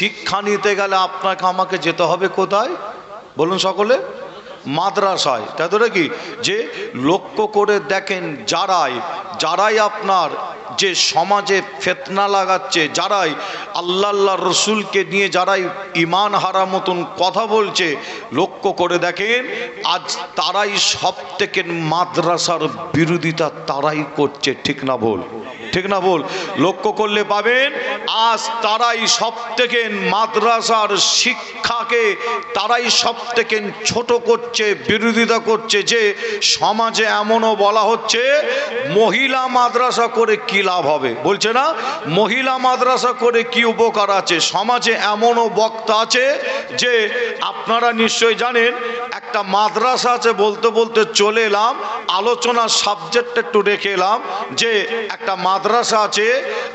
শিক্ষা নিতে গেলে আপনাকে আমাকে যেতে হবে কোথায়? বলুন সকলে। মাদ্রাসায়। তাই তো কি? যে লক্ষ্য করে দেখেন যারাই যারাই আপনার যে সমাজে ফেতনা লাগাচ্ছে, যারাই আল্লাহ রসুলকে নিয়ে যারাই ইমান হারা মতন কথা বলছে, লক্ষ্য করে দেখেন আজ তারাই সব থেকে মাদ্রাসার বিরোধিতা তারাই করছে, ঠিক না বল ঠিক না বল লক্ষ্য করলে পাবেন আজ তারাই সব থেকে মাদ্রাসার শিক্ষাকে তারাই সব থেকে ছোট করছে বিরোধিতা করছে, যে সমাজে এমনও বলা হচ্ছে, মহিলা মাদ্রাসা করে কি লাভ হবে? বলছে না, মহিলা মাদ্রাসা করে কি উপকার আছে? সমাজে এমনও বক্তা আছে যে, আপনারা নিশ্চয়ই জানেন, একটা মাদ্রাসা আছে বলতে বলতে চলে এলাম আলোচনার সাবজেক্ট একটু রেখে এলাম, যে একটা মাদ্রাসা আছে,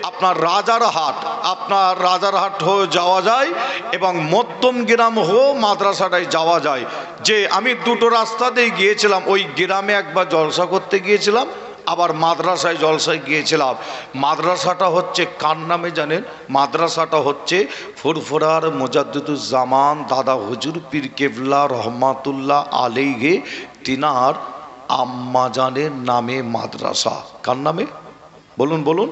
আপনার রাজারহাট আপনার রাজারহাট হয়ে যাওয়া যায় এবং মধ্যম গ্রাম হয়েও মাদ্রাসাটায় যাওয়া যায়। যে আমি দুটো রাস্তাতেই গিয়েছিলাম। ওই গ্রামে একবার জলসা করতে গিয়েছিলাম, আবার মাদ্রাসায় জলসায় গিয়েছিলাম। মাদ্রাসাটা হচ্ছে কার নামে জানেন? মাদ্রাসাটা হচ্ছে ফুরফুরার মোজাদ্দুজ্জামান দাদা হুজুর পীর কেবলা রহমাতুল্লাহ আলেগে তিনার আম্মাজানের নামে মাদ্রাসা। কার নামে? বলুন বলুন।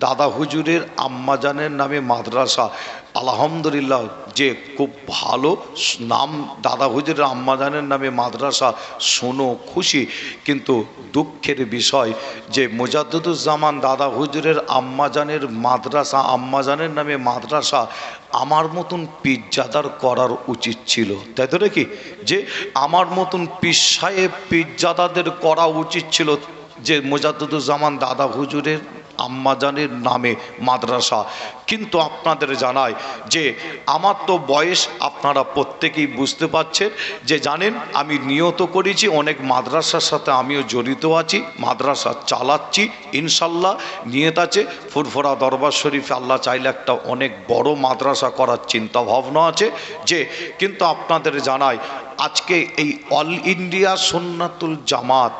দাদা হুজুরের আম্মাজানের নামে মাদ্রাসা। আলহামদুলিল্লাহ, যে খুব ভালো নাম দাদা হুজুরের আম্মাজানের নামে মাদ্রাসা, শোনো খুশি। কিন্তু দুঃখের বিষয় যে মোজাদ্দুজ্জামান দাদা হুজুরের আম্মাজানের মাদ্রাসা আম্মাজানের নামে মাদ্রাসা আমার মতন পিজ্জাদার করার উচিত ছিল। তাই তো নাকি? যে আমার মতন সাহেব পিজ্জাদাদের করা উচিত ছিল যে মোজাদ্দুজ্জামান দাদা হুজুরের আম্মাজানের নামে মাদ্রাসা। কিন্তু আপনাদের জানায় যে আমার তো বয়স আপনারা প্রত্যেকেই বুঝতে পারছেন যে জানেন আমি নিয়ত করেছি, অনেক মাদ্রাসার সাথে আমিও জড়িত আছি, মাদ্রাসা চালাচ্ছি, ইনশাল্লাহ নিয়ত আছে। ফুরফুরা দরবার শরীফে আল্লাহ চাইলে একটা অনেক বড় মাদ্রাসা করার চিন্তা ভাবনা আছে যে, কিন্তু আপনাদের জানায় আজকে এই অল ইন্ডিয়া সুন্নাতুল জামাত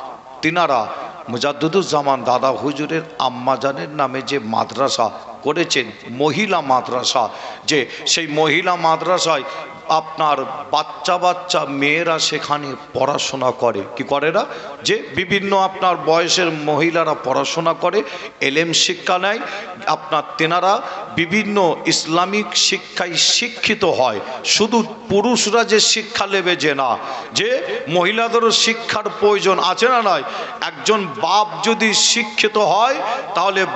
তিনারা মুজাদ্দুজ্জামান দাদা হুজুরের আম্মাজানের নামে যে মাদ্রাসা করেছেন মহিলা মাদ্রাসা যে সেই মহিলা মাদ্রাসায় আপনার বাচ্চা বাচ্চা মেয়েরা সেখানে পড়াশোনা করে। কি করে না? যে বিভিন্ন আপনার বয়সের মহিলারা পড়াশোনা করে, এলেম শিক্ষা নেয়, আপনার তেনারা বিভিন্ন ইসলামিক শিক্ষায় শিক্ষিত হয়। শুধু পুরুষরা যে শিক্ষা নেবে যে না, যে মহিলাদেরও শিক্ষার প্রয়োজন আছে না নয় একজন বাপ যদি শিক্ষিত হয়, তাহলে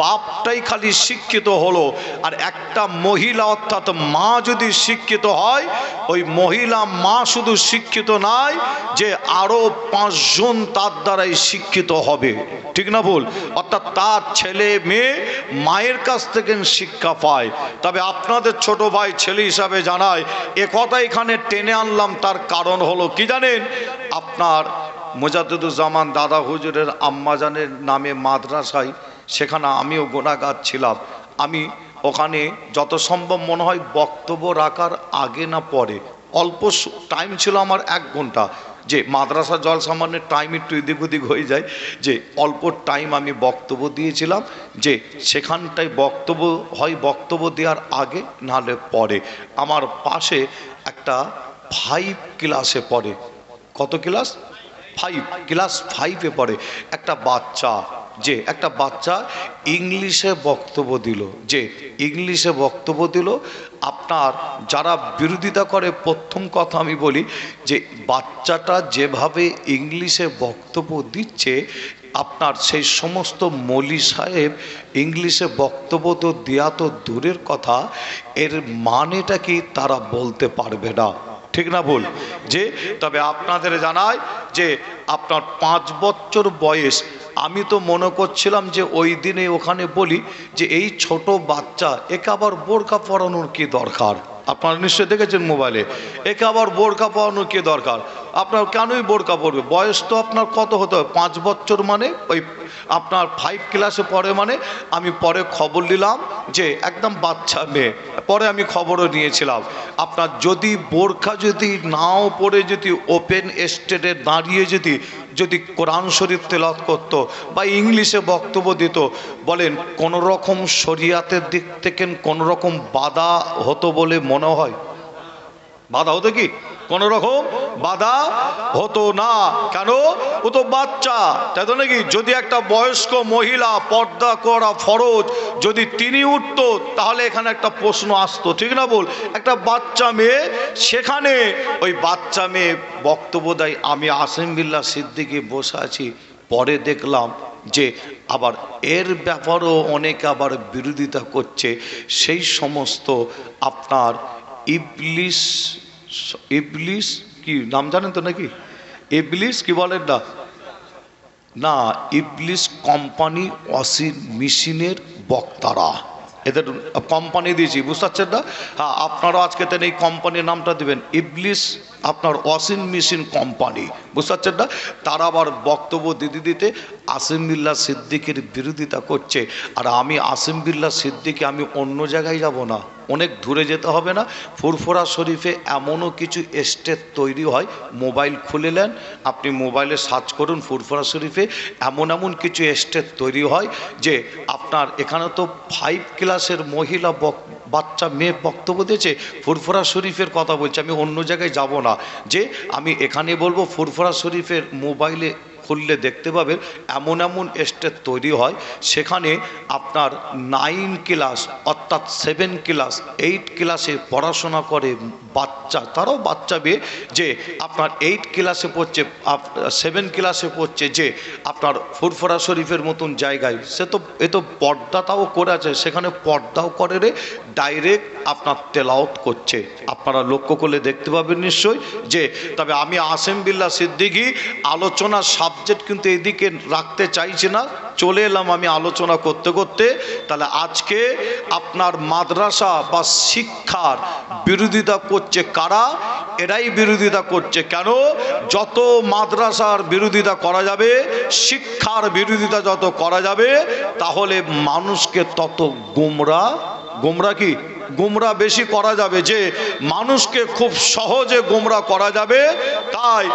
বাপটাই খালি শিক্ষিত হলো, আর একটা মহিলা অর্থাৎ মা যদি শিক্ষিত হয়, ওই মহিলা মা শুধু শিক্ষিত নয় যে আরও পাঁচজন তার দ্বারাই শিক্ষিত হবে। ঠিক না ভুল? অর্থাৎ তার ছেলে মেয়ে মায়ের কাছ থেকে শিক্ষা পায়। তবে আপনাদের ছোট ভাই ছেলে হিসাবে জানায় এ কথা এখানে টেনে আনলাম, তার কারণ হলো কি জানেন? আপনার মোজাদ্দুজ্জামান দাদা হুজুরের আম্মাজানের নামে মাদ্রাসায় সেখানে আমিও গোনাগার ছিলাম। আমি ওখানে যত সম্ভব মনে হয় বক্তব্য রাখার আগে না পরে। অল্প টাইম ছিল আমার এক ঘণ্টা। যে মাদ্রাসা জল সামান্যের টাইম একটু এদিক ওদিক হয়ে যায়, যে অল্প টাইম আমি বক্তব্য দিয়েছিলাম, যে সেখানটায় বক্তব্য, হয় বক্তব্য দেওয়ার আগে নাহলে পরে। আমার পাশে একটা ফাইভ ক্লাসে পড়ে। কত ক্লাস ফাইভ ক্লাস ফাইভে পড়ে। একটা বাচ্চা যে একটা বাচ্চা ইংলিশে বক্তব্য দিল, যে ইংলিশে বক্তব্য দিল, আপনার যারা বিরোধিতা করে, প্রথম কথা আমি বলি যে বাচ্চাটা যেভাবে ইংলিশে বক্তব্য দিচ্ছে, আপনার সেই সমস্ত মলি সাহেব ইংলিশে বক্তব্য তো দেওয়া তো দূরের কথা, এর মানেটা কি তারা বলতে পারবে না? ঠিক না ভুল? যে, তবে আপনাদের জানায় যে আপনার পাঁচ বছর বয়স আমি তো মনে করছিলাম যে ওই দিনে ওখানে বলি যে এই ছোট বাচ্চা, একে আবার বোরকা পরানোর কি দরকার? আপনারা নিশ্চয়ই দেখেছেন মোবাইলে। একে আবার বোরকা পরানোর কি দরকার? আপনার কেনই বোরকা পড়বে বয়স তো আপনার কত হতে হবে? পাঁচ বছর মানে? ওই আপনার ফাইভ ক্লাসে পড়ে মানে? আমি পরে খবর নিলাম যে একদম বাচ্চা মেয়ে। পরে আমি খবরও নিয়েছিলাম। আপনার যদি বোরখা যদি নাও পড়ে যদি ওপেন স্টেটে দাঁড়িয়ে যদি যদি কোরআন শরীফ তেলাত করত বা ইংলিশে বক্তব্য দিত, বলেন কোনো রকম শরিয়াতের দিক থেকে কোনো রকম বাধা হতো বলে মনে হয়? বাধা হতো কি? কোন রকম বাধা হতো না। কেন? ও তো বাচ্চা। তাই তো নাকি যদি একটা বয়স্ক মহিলা পর্দা করা ফরজ, যদি তিনি উঠতো, তাহলে এখানে একটা প্রশ্ন আসতো। ঠিক না বল একটা বাচ্চা মেয়ে, সেখানে ওই বাচ্চা মেয়ে বক্তব্য দেয়, আমি আসিম বিল্লা সিদ্দিকি বসে আছি। পরে দেখলাম যে আবার এর ব্যাপারও অনেকে আবার বিরোধিতা করছে। সেই সমস্ত আপনার ইবলিশ ইবলিশ কি, নাম জানেন তো নাকি? ইবলিশ কি বলেন না? না ইবলিশ কোম্পানি ওয়াশিং মেশিনের বক্তারা। এদের কোম্পানি দিয়েছি, বুঝতে পারছেন না? হ্যাঁ আপনারাও আজকে তেন এই কোম্পানির নামটা দেবেন। ইবলিশ আপনার ওয়াশিং মেশিন কোম্পানি। বুঝতে পারছেন না? তারা আবার বক্তব্য দিতে দিতে আসিম বিল্লা সিদ্দিকের বিরোধিতা করছে। আর আমি আসিম বিল্লা সিদ্দিকে আমি অন্য জায়গায় যাব না। অনেক দূরে যেতে হবে না। ফুরফুরা শরীফে এমনও কিছু স্টেট তৈরি হয়। মোবাইল খুলে নেন। আপনি মোবাইলে সার্চ করুন ফুরফুরা শরীফে এমন এমন কিছু স্টেট তৈরি হয় যে আপনার এখানে তো ফাইভ ক্লাসের মহিলা বাচ্চা মেয়ে বক্তব্য দিয়েছে। ফুরফুরা শরীফের কথা বলছে। আমি অন্য জায়গায় যাব না। যে আমি এখানে বলব ফুরফুরা শরীফের মোবাইলে খুললে দেখতে পাবেন এমন এমন স্টেট তৈরি হয়, সেখানে আপনার নাইন ক্লাস অর্থাৎ সেভেন ক্লাস এইট ক্লাসে পড়াশোনা করে বাচ্চা, তারাও বাচ্চা মেয়ে যে আপনার এইট ক্লাসে পড়ছে সেভেন ক্লাসে পড়ছে, যে আপনার ফুরফরা শরীফের মতন জায়গায়, সে তো, এ তো পর্দাটাও করে আছে, সেখানে পর্দাও করে রে ডাইরেক্ট আপনার তেলাওত করছে। আপনারা লক্ষ্য করলে দেখতে পাবেন নিশ্চয়ই যে, তবে আমি আসেম বিল্লা সিদ্দিকি আলোচনার সাবজেক্ট কিন্তু এদিকে রাখতে চাইছি না। চলে এলাম আমি আলোচনা করতে করতে। তাহলে আজকে আপনার মাদ্রাসা বা শিক্ষার বিরোধিতা করছে কারা? এরাই বিরোধিতা করছে কেন? যত মাদ্রাসার বিরোধিতা করা যাবে, শিক্ষার বিরোধিতা যত করা যাবে, তাহলে মানুষকে তত গোমরা গোমরা কি? গোমরা বেশি করা যাবে যে, মানুষকে খুব সহজে গোমরা করা যাবে তাই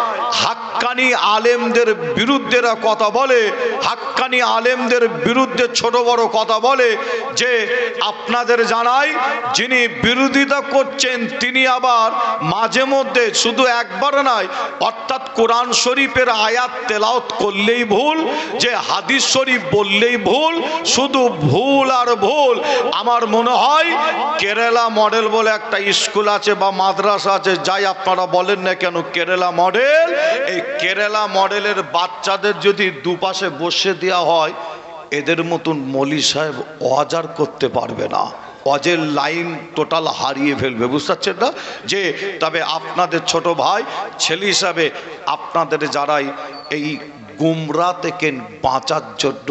হাক্কানি আলেমদের বিরুদ্ধেরা কথা বলে, হাক্কানি আলেমদের বিরুদ্ধে ছোট বড় কথা বলে যে আপনাদের জানাই যিনি বিরোধিতা করছেন তিনি আবার মাঝে মধ্যে শুধু একবার নয়, অর্থাৎ কোরআন শরীফের আয়াত তেলাওত করলেই ভুল, যে হাদিস শরীফ বললেই ভুল, শুধু ভুল আর ভুল। আমার মনে হয় কেরালা মডেল বলে একটা স্কুল আছে বা মাদ্রাসা আছে, যাই আপনারা বলেন না কেন, কেরালা মডেল? এই কেরালা মডেলের বাচ্চাদের যদি দুপাশে বসে দেওয়া হয় এদের মতন মলি সাহেব অজার করতে পারবে না। অজের লাইন টোটাল হারিয়ে ফেলবে বুঝতে পারছেন না? যে তবে আপনাদের ছোট ভাই ছেলে হিসাবে আপনাদের যারাই এই গুমরা থেকে বাঁচার জন্য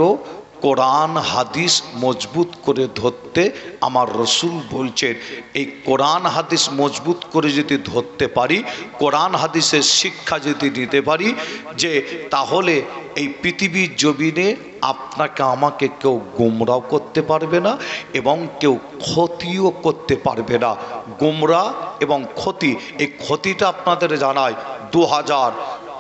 কোরআন, হাদিস মজবুত করে ধরতে আমার রসুল বলছেন, এই কোরআন, হাদিস মজবুত করে যদি ধরতে পারি, কোরআন, হাদিসের শিক্ষা যদি নিতে পারি, যে তাহলে এই পৃথিবীর জমিনে আপনাকে, আমাকে কেউ গোমরাও করতে পারবে না এবং কেউ ক্ষতিও করতে পারবে না। গোমরা এবং ক্ষতি, এই ক্ষতিটা আপনাদের জানায় দু হাজার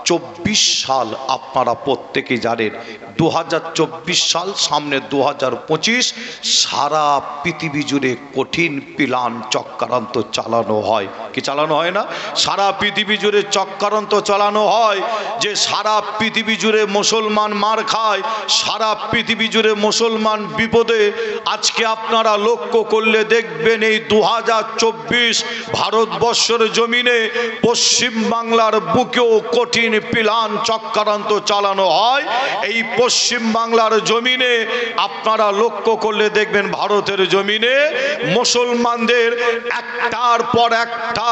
চব্বিশ সাল আপনারা প্রত্যেকে জানেন দু হাজার চব্বিশ সাল সামনে দু সারা পৃথিবী জুড়ে কঠিন পিলান চক্রান্ত চালানো হয়। কি চালানো হয় না? সারা পৃথিবী জুড়ে চক্রান্ত চালানো হয়, যে সারা পৃথিবী জুড়ে মুসলমান মার খায়, সারা পৃথিবী জুড়ে মুসলমান বিপদে। আজকে আপনারা লক্ষ্য করলে দেখবেন এই দু হাজার চব্বিশ ভারতবর্ষের জমিনে পশ্চিম বাংলার বুকেও কঠিন কঠিন প্লান চক্রান্ত চালানো হয়। এই পশ্চিম বাংলার জমিনে আপনারা লক্ষ্য করলে দেখবেন ভারতের জমিনে মুসলমানদের একটার পর একটা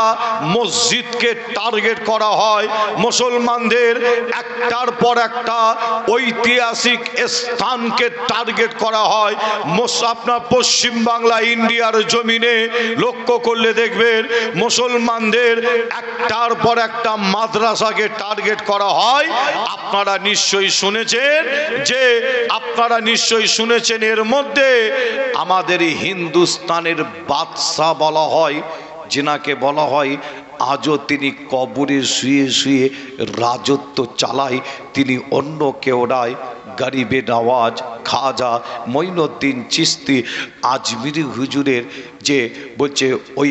মসজিদকে টার্গেট করা হয়। মুসলমানদের একটার পর একটা ঐতিহাসিক স্থানকে টার্গেট করা হয়। আপনার পশ্চিম বাংলা, ইন্ডিয়ার জমিনে লক্ষ্য করলে দেখবেন মুসলমানদের একটার পর একটা মাদ্রাসাকে টার্গেট করা হয়, আপনারা নিশ্চয়ই শুনেছেন যে আপনারা নিশ্চয়ই শুনেছেন এর মধ্যে আমাদের হিন্দুস্তানের বাদশাহ বলা হয়, যেনাকে বলা হয়, আজও তিনি কবরে শুয়ে শুয়ে রাজত্ব চালায়, তিনি অন্য কেউ নয়, গরিবে নওয়াজ, খাজা, মঈনুদ্দিন চিস্তি আজমিরি হুজুরের যে বলছে ওই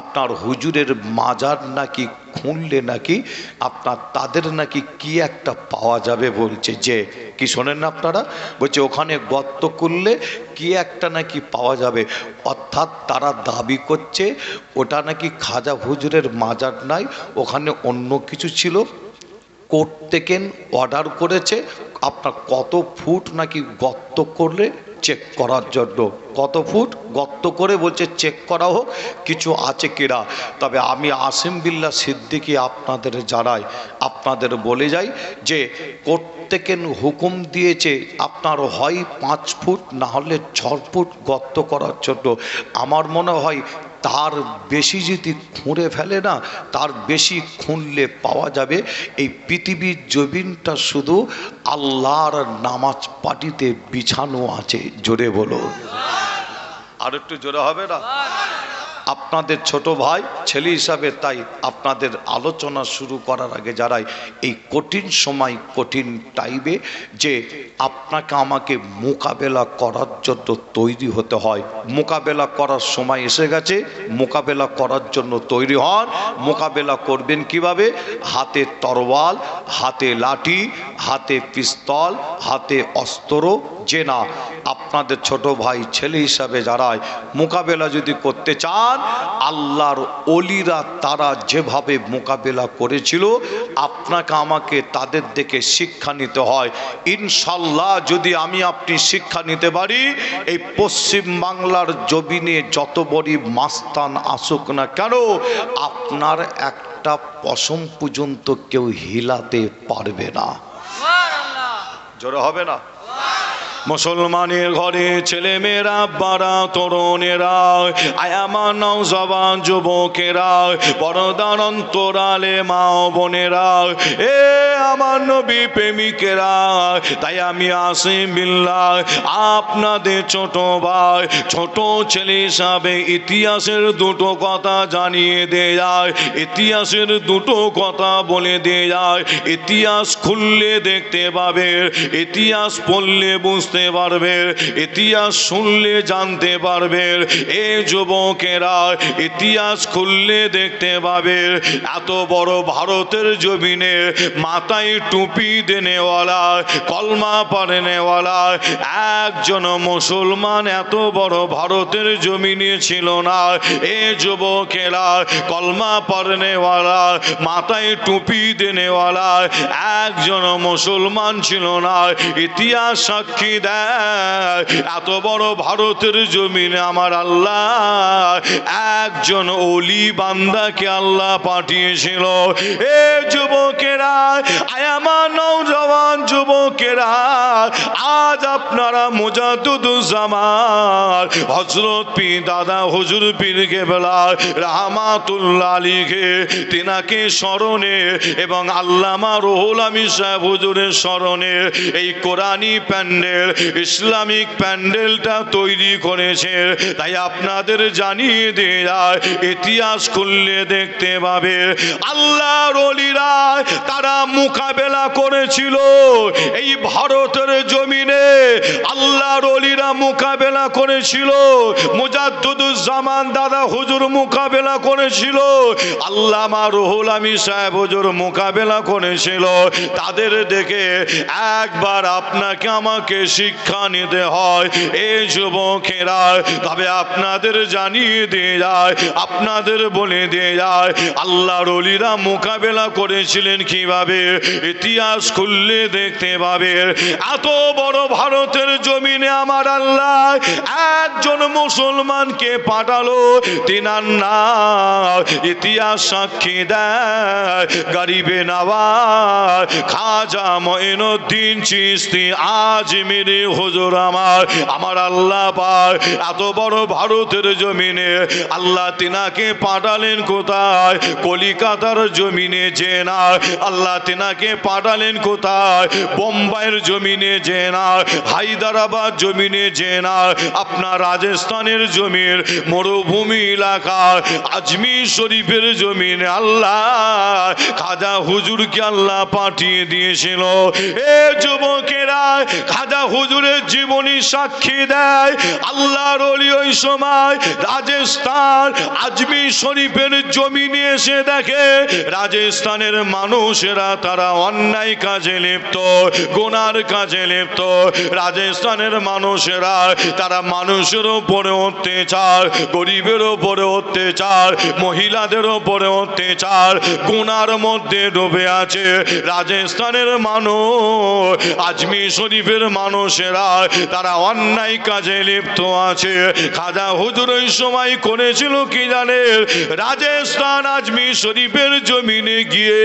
আপনার হুজুরের মাজার নাকি খুঁড়লে নাকি আপনার তাদের নাকি কি একটা পাওয়া যাবে বলছে যে, কি শোনেন না আপনারা? বলছে, ওখানে গর্ত করলে কি একটা নাকি পাওয়া যাবে? অর্থাৎ তারা দাবি করছে, ওটা নাকি খাজা হুজুরের মাজার নাই, ওখানে অন্য কিছু ছিল। কোর্ট থেকে অর্ডার করেছে আপনার কত ফুট নাকি গর্ত করলে চেক করার জন্য? কত ফুট গর্ত করে বলছে চেক করা হোক, কিছু আছে কিনা? তবে আমি আসিম বিল্লা সিদ্দিকি আপনাদের জানাই, আপনাদের বলে যাই যে থেকে হুকুম দিয়েছে আপনার হয় পাঁচ ফুট, না হলে ছ ফুট গর্ত করার জন্য। আমার মনে হয় তার বেশি যদি খুঁড়ে ফেলে না, তার বেশি খুঁড়লে পাওয়া যাবে। এই পৃথিবীর জমিনটা শুধু আল্লাহর নামাজ পাটিতে বিছানো আছে। জোরে বলো। আর একটু জোরে হবে না? আপনাদের ছোট ভাই, ছেলে হিসাবে তাই আপনাদের আলোচনা শুরু করার আগে যারাই এই কঠিন সময়, কঠিন টাইমে যে আপনাকে আমাকে মোকাবেলা করার জন্য তৈরি হতে হয়। মোকাবেলা করার সময় এসে গেছে, মোকাবেলা করার জন্য তৈরি হন। মোকাবেলা করবেন কীভাবে? হাতে তরোয়াল, হাতে লাঠি, হাতে পিস্তল, হাতে অস্ত্র, যে না, আপনাদের ছোট ভাই, ছেলে হিসাবে যারাই মোকাবেলা যদি করতে চান আল্লাহর অলিরা তারা যেভাবে মোকাবেলা করেছিল আপনাকে আমাকে তাদের দেখে শিক্ষা নিতে হয়। ইনশাল্লাহ যদি আমি আপনি শিক্ষা নিতে পারি এই পশ্চিম বাংলার জমিনে যত বড়ই মাস্তান আসুক না কেন আপনার একটা পশম পর্যন্ত কেউ হিলাতে পারবে না। জোরে হবে না? মুসলমানের ঘরে ছেলে মেয়েরা বাড়া তরুণেরা আয়ামা নৌজবান যুবকেরা, পরদার অন্তরালে মা বোনেরা, এ আমার নবী প্রেমিকেরা, তাই আমি আসি বিল্লা আপনাদের ছোট ভাই, ছোট ছেলে হিসাবে ইতিহাসের দুটো কথা জানিয়ে দিয়ে যায় ইতিহাসের দুটো কথা বলে দিয়ে যায় ইতিহাস খুললে দেখতে পাবে, ইতিহাস পড়লে বুঝতে পারবে, ইতিহাস শুনলে জানতে পারবে, এ যুবকেরা ইতিহাস খুললে দেখতে পাবে, এত বড় ভারতের জমিনে মাথায় টুপি দেনেওয়ালা, কলমা পারেনেওয়ালা একজন মুসলমান এত বড় ভারতের জমিনে ছিল না, এ যুবকেরা কলমা পারেনেওয়ালা মাথায় টুপি দেনেওয়ালা, একজন মুসলমান ছিল না, ইতিহাস সাক্ষী দেয় এত বড় ভারতের জমিনে আমার আল্লাহ একজন অলি বান্দাকে আল্লাহ পাঠিয়েছিল। এ যুবকেরা আয়ামা নৌজওয়ান যুবকেরা, আজ আপনারা মুজাদুদ্দুজামান হজরত পি দাদা হুজুর পীর কেবলা, রাহমাতুল্লাহ আলীকে তিনাকে স্মরণে এবং আল্লামা রুহুল আমিন সাহেব হুজুরের স্মরণে এই কোরআনী প্যান্ডেল ইসলামিক প্যান্ডেলটা তৈরি করেছে। তাই আপনাদের জানিয়ে দিয়ে ইতিহাস খুললে দেখতে পাবে। আল্লাহর অলিরা তারা মোকাবেলা করেছিল এই ভারতের জমিনে। আল্লাহর অলিরা মোকাবেলা করেছিল। মুজাদ্দুজ্জামান দাদা হুজুর মোকাবেলা করেছিল। আল্লামা রুহুল আমি সাহেব হুজুর মোকাবেলা করেছিল। তাদের দেখে একবার আপনাকে আমাকে শিক্ষা নিতে হয় এই যুবকেরা, তবে আপনাদের জানিয়ে দিয়ে যায়, আপনাদের বলে দিয়ে যায়, আল্লাহর অলিরা মোকাবেলা করেছিলেন কীভাবে? ইতিহাস খুললে দেখতে পাবে, এত বড় ভারতের জমিনে আমার আল্লাহ একজন মুসলমানকে পাঠালো, তিনার নাম ইতিহাস সাক্ষী দেয়, গরিবে নওয়াজ খাজা মঈনুদ্দিন চিস্তি আজমিরি হুজুর আমার আমার আল্লাহ পাক এত বড় ভারতের জমিনে আল্লাহ তিনাকে পাঠালেন কোথায়? কলিকাতার জমিনে যে না, আল্লাহ তিনাকে পাঠালেন কোথায়? বোম্বাইয়ের জমিনে যে না, হায়দ্রাবাদ জমিনে যে না, আপনার রাজস্থানের জমির মরুভূমি এলাকার আজমির শরীফের জমিনে আল্লাহ খাজা হুজুরকে আল্লাহ পাঠিয়ে দিয়েছিল। এ যুবকেরা, খাজা হুজুরের জীবনী সাক্ষী দেয়। আল্লাহর ওই সময় রাজস্থান আজমির শরীফের জমিনে এসে দেখে, রাজস্থানের মানুষেরা তারা অন্যায় কাজে লিপ্ত, গোনার কাজে লিপ্ত। রাজস্থানের মানুষেরা তারা মানুষের উপরে অত্যাচার, গরিবের উপরে অত্যাচার, মহিলাদের উপরে অত্যাচার, গুনার মধ্যে ডুবে আছে। রাজস্থানের মানুষ আজমির শরীফের মানুষেরা তারা অন্যায় কাজে লিপ্ত আছে। খাজা হুজুর ওই সময় করেছিল কি জানে রাজস্থান আজমির শরীফের জমিনে গিয়ে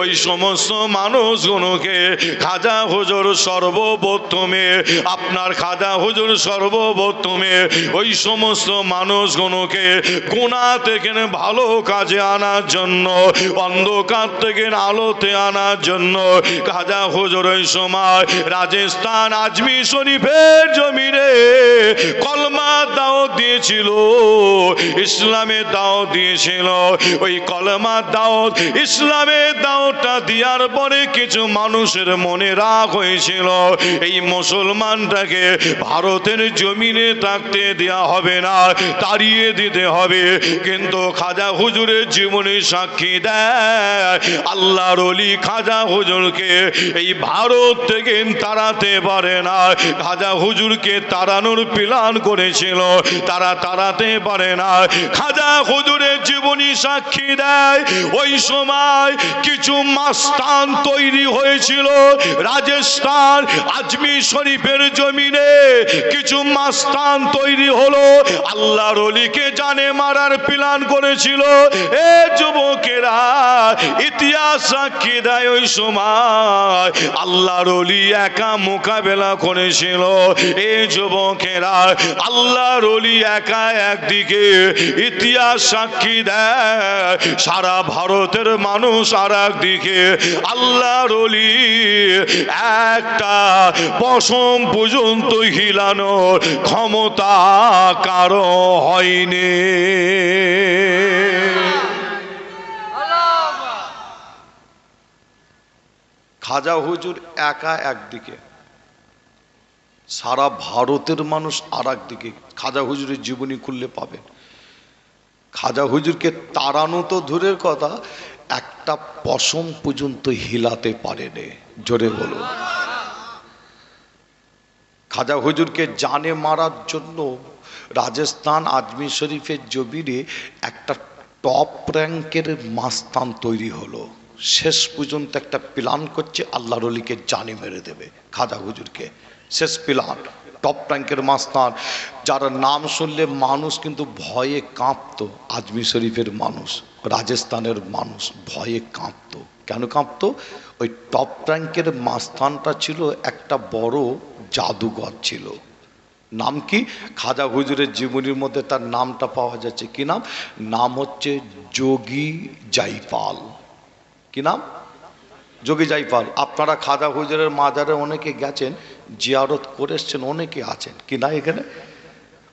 ওই সমস্ত মানুষগুলোকে খাজা হুজুর সর্বপ্রথমে, আপনার খাজা হুজুর সর্বপ্রথমে ওই সমস্ত মানুষগুলোকে গুণা থেকে ভালো কাজে আনার জন্য, অন্ধকার থেকে আলোতে আনার জন্য খাজা হুজুর ওই সময় রাজস্থান আজমির শরীফের জমিনে কলমা দাও দিয়েছিল, ইসলামের দাও দিয়েছিল। ওই কলমা দাও ইসলামের দাওটা দেওয়ার পরে কিছু মানুষের মনে রাগ হয়েছিল। এই মুসলমানটাকে ভারতের জমিনে থাকতে দেওয়া হবে না, তাড়িয়ে দিতে হবে। কিন্তু খাজা হুজুরের জীবনে সাক্ষী দেয়, আল্লাহর অলি খাজা হুজুরকে এই ভারত থেকে তাড়াতে পারে না। খাজা হুজুরকে তাড়ানোর প্ল্যান করেছিল, তারা তাড়াতে পারে না। খাজা হুজুরের জীবনী সাক্ষী দেয়, ওই সময় কিছু মাস্তান তৈরি হয়েছিল, রাজস্থান আজমির শরীফের জমিনে কিছু মাস্তান তৈরি হলো। আল্লাহর অলিকে জানে মারার প্ল্যান করেছিল। এ যুবকেরা, ইতিহাস সাক্ষী দেয় ওই সময়। আল্লাহর অলি একা মোকাবেলা করেছিল। এই যুবকেরা আল্লাহর অলি একা একদিকে ইতিহাস সাক্ষী দেয়। সারা ভারতের মানুষ আর একদিকে আল্লাহর অলি একটা পশম পর্যন্ত হিলানোর ক্ষমতা কারও হয়নি। খাজা হুজুর একা একদিকে। সারা ভারতের মানুষ আর একদিকে খাজা হুজুরের জীবনী খুললে পাবেন খাজা হুজুরকে তাড়ানো তো দূরের কথা, একটা পশম পর্যন্ত হিলাতে পারেনি। জোরে বলুন। খাজা হুজুরকে জানে মারার জন্য রাজস্থান আজমির শরীফের জবিরে একটা টপ র্যাঙ্কের মাস্তান তৈরি হলো। শেষ পর্যন্ত একটা প্ল্যান করছে, আল্লাহর অলিকে জানে মেরে দেবে খাজা হুজুরকে। শেষ প্ল্যান টপ ট্যাঙ্কের মাস্তান যার নাম শুনলে মানুষ কিন্তু ভয়ে কাঁপতো। আজমির শরীফের মানুষ, রাজস্থানের মানুষ ভয়ে কাঁপতো। কেন কাঁপতো? ওই টপ ট্যাঙ্কের মাস্তানটা ছিল একটা বড় জাদুঘর ছিল। নাম কি? খাজা হুজুরের জীবনীর মধ্যে তার নামটা পাওয়া যাচ্ছে। কি নাম? নাম হচ্ছে যোগী জাইপাল কি নাম? যোগী জাইপাল আপনারা খাজা হুজুরের মাজারে অনেকে গেছেন জিয়ারত করে এসছেন, অনেকে আছেন। কি না এখানে?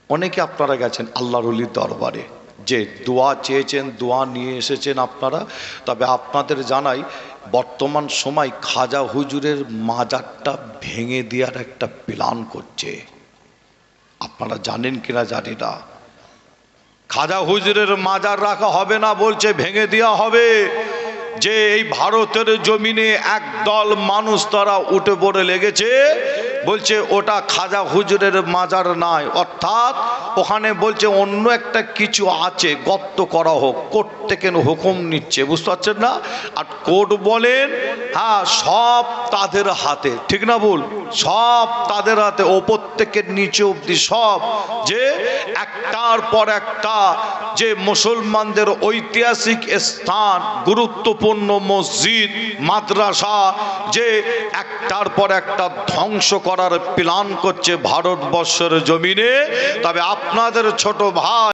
অনেকে আপনারা গেছেন আল্লাহর অলির দরবারে, যে দোয়া চেয়েছেন, দোয়া নিয়ে এসেছেন আপনারা। তবে আপনাদের জানাই, বর্তমান সময় খাজা হুজুরের মাজারটা ভেঙে দেওয়ার একটা প্ল্যান করছে। আপনারা জানেন কিনা জানি না। খাজা হুজুরের মাজার রাখা হবে না বলছে, ভেঙে দেওয়া হবে। যে এই ভারতের জমিনে একদল মানুষ তারা উঠে পড়ে লেগেছে বলছে, ওটা খাজা হুজুরের মাজার নয়। অর্থাৎ ওখানে বলছে, অন্য একটা কিছু আছে গর্ত করা হোক, কোর্ট থেকে হুকুম নিচ্ছে। বুঝতে পারছেন না? আর কোর্ট বলেন হ্যাঁ সব তাদের হাতে। ঠিক না বল সব তাদের হাতে, ওপর থেকে নিচে অবধি সব। যে একটার পর একটা, যে মুসলমানদের ঐতিহাসিক স্থান, গুরুত্বপূর্ণ মসজিদ, মাদ্রাসা, যে একটার পর একটা ধ্বংস করার প্ল্যান করছে ভারতবর্ষের জমিনে। তবে আপনাদের ছোট ভাই